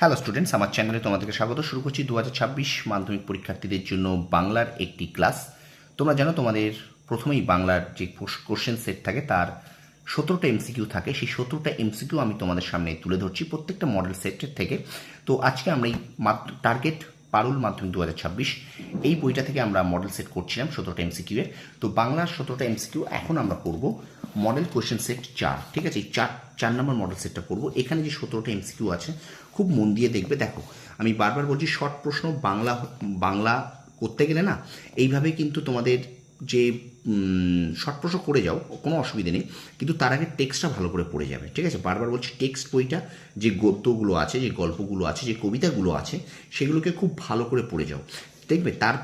Hello students আমার চ্যানেলে তোমাদেরকে স্বাগত। শুরু করছি দু হাজার ছাব্বিশ মাধ্যমিক পরীক্ষার্থীদের জন্য বাংলার একটি ক্লাস তোমরা জানো তোমাদের প্রথমেই বাংলার যে কোশ্চেন সেট থাকে, তার সতেরোটা এমসিকিউ থাকে। সেই সতেরোটা এমসিকিউ আমি তোমাদের সামনে তুলে ধরছি প্রত্যেকটা মডেল সেটের থেকে। তো আজকে আমরা এই টার্গেট পারুল মাধ্যমিক দু হাজার ছাব্বিশ, এই বইটা থেকে আমরা মডেল সেট করছিলাম সতেরোটা এমসিকিউ এর। তো বাংলার সতেরোটা এমসিকিউ এখন আমরা করব মডেল কোশ্চেন সেট চার। ঠিক আছে, এই চার চার নম্বর মডেল সেটটা করব। এখানে যে সতেরোটা এমসিকিউ আছে খুব মন দিয়ে দেখবে। দেখো, আমি বারবার বলছি শর্ট প্রশ্ন বাংলা বাংলা করতে গেলে না, এইভাবে কিন্তু তোমাদের যে শর্ট প্রশ্ন করে যাও, কোনো অসুবিধে নেই, কিন্তু তার আগে টেক্সটটা ভালো করে পড়ে যাবে, ঠিক আছে? বারবার বলছি টেক্সট বইটা, যে গদ্যগুলো আছে, যে গল্পগুলো আছে, যে কবিতাগুলো আছে, সেগুলোকে খুব ভালো করে পড়ে যাও। দেখবে, তার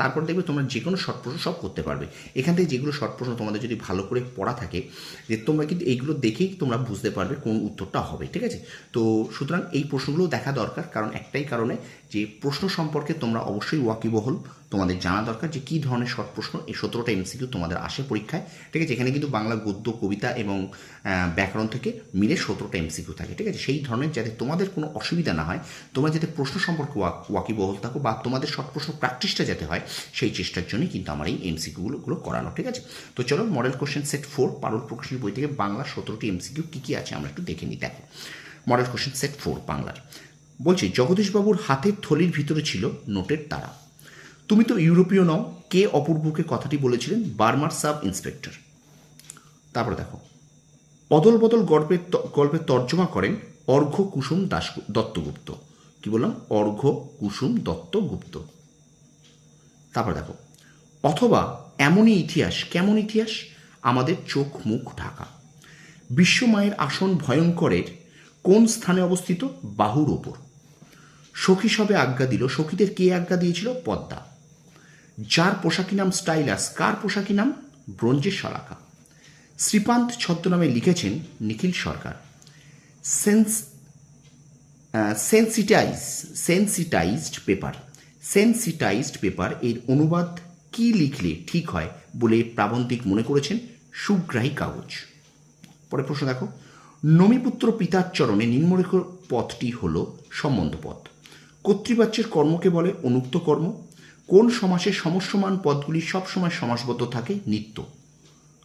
তারপর দেখবে তোমরা যে কোনো শর্ট প্রশ্ন সব করতে পারবে। এখান থেকে যেগুলো শর্ট প্রশ্ন তোমাদের যদি ভালো করে পড়া থাকে, যে তোমরা কিন্তু এইগুলো দেখেই তোমরা বুঝতে পারবে কোন উত্তরটা হবে, ঠিক আছে? তো সুতরাং এই প্রশ্নগুলো দেখা দরকার, কারণ একটাই কারণে যে প্রশ্ন সম্পর্কে তোমরা অবশ্যই ওয়াকিবহল তোমাদের জানা দরকার যে কী ধরনের শর্ট প্রশ্ন এই সতেরোটা এমসিকিউ তোমাদের আসে পরীক্ষায়। ঠিক আছে? এখানে কিন্তু বাংলা গদ্য, কবিতা এবং ব্যাকরণ থেকে মিলে সতেরোটা এমসিকিউ থাকে। ঠিক আছে? সেই ধরনের যাতে তোমাদের কোনো অসুবিধা না হয়, তোমরা যাতে প্রশ্ন সম্পর্কে ওয়া- ওয়াকিবহল থাকো বা তোমাদের শর্ট প্রশ্ন প্র্যাকটিসটা যাতে হয়, সেই চেষ্টার জন্যই কিন্তু আমার এই এমসিকিউগুলো করানো। ঠিক আছে? তো চলো model question set four Parul প্রকাশের বই থেকে বাংলা সতেরোটি এমসিকিউ কী কী আছে আমরা একটু দেখে নিই। দেখো মডেল কোশ্চেন সেট ফোর বাংলার। বলছি, জগদীশবাবুর হাতের থলির ভিতরে ছিল নোটের তারা। তুমি তো ইউরোপীয় নও, কে অপূর্বকে কথাটি বলেছিলেন? বার্মার সাব ইন্সপেক্টর। তারপরে দেখো। অদল বদল গল্পের গল্পের তর্জমা করেন অর্ঘ্য কুসুম দাস দত্তগুপ্ত। কি বললাম? অর্ঘ্য কুসুম দত্তগুপ্ত। তারপর দেখো। অথবা এমনই ইতিহাস, কেমন ইতিহাস? আমাদের চোখ মুখ ঢাকা। বিশ্বমায়ের আসন ভয়ঙ্করের কোন স্থানে অবস্থিত? বাহুর ওপর। সখী সবে আজ্ঞা দিল। সখীদের কে আজ্ঞা দিয়েছিল? পদ্মা। যার পোশাকি নাম স্টাইলাস, কার পোশাকি নাম? ব্রঞ্জের শলাকা শ্রীপান্ত ছদ্মনামে লিখেছেন Nikhil Sarkar. Sense sensitise, sensitised paper. Sensitised paper এর অনুবাদ কি লিখলে ঠিক হয় বলে প্রাবন্ধিক মনে করেছেন সুগ্রাহী কাগজ। পরে প্রশ্ন দেখো। নমিপুত্র পিতার চরণে নিম্নরেখ পথটি হল সম্বন্ধ পথ কর্তৃবাচ্যের কর্মকে বলে অনুক্ত কর্ম। কোন সমাসের সমস্যমান পদগুলি সবসময় সমাসবদ্ধ থাকে? নিত্য।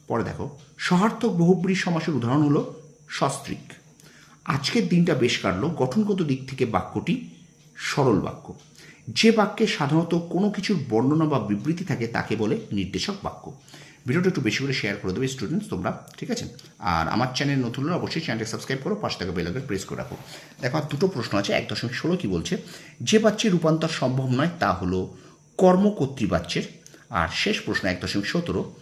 পরে দেখো, সহার্থক বহুব্রী সমাসের উদাহরণ হলো সস্ত্রিক। আজকের দিনটা বেশ কাটলো। গঠনগত দিক থেকে বাক্যটি সরল বাক্য। যে বাক্যে সাধারণত কোনো কিছুর বর্ণনা বা বিবৃতি থাকে, তাকে বলে নির্দেশক বাক্য। ভিডিওটা একটু বেশি করে শেয়ার করে দেবে স্টুডেন্টস তোমরা, ঠিক আছে? আর আমার চ্যানেল নতুন হলে অবশ্যই চ্যানেলটা সাবস্ক্রাইব করো পাঁচ টাকা বেলাকে প্রেস করে রাখো। দেখো, আর দুটো প্রশ্ন আছে, এক দশমিক ষোলো কী বলছে? যে বাচ্চের রূপান্তর সম্ভব নয়, তা হলো কর্মকর্তৃবাচ্যের আর শেষ প্রশ্ন, এক দশমিক সতেরো।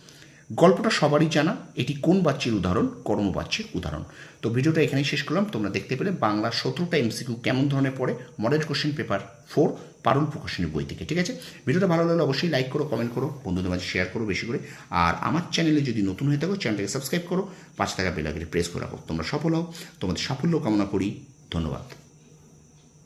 গল্পটা সবারই জানা, এটি কোন বাচ্চের উদাহরণ? কর্মবাচ্যের উদাহরণ। তো ভিডিওটা এখানেই শেষ করলাম। তোমরা দেখতে পেলে বাংলা সতেরোটা এমসিকিউ কেমন ধরনের পড়ে। Model question paper four Parul প্রকাশনের বই থেকে, ঠিক আছে? ভিডিওটা ভালো লাগলে অবশ্যই লাইক করো কমেন্ট করো, বন্ধুদের মাঝে শেয়ার করো বেশি করে। আর আমার চ্যানেলে যদি নতুন হয়ে থাকো চ্যানেলটাকে সাবস্ক্রাইব করো পাঁচ টাকা বেলাগিয়ে প্রেস করে রাখো। তোমরা সফল হও। তোমাদের সাফল্য কামনা করি। ধন্যবাদ।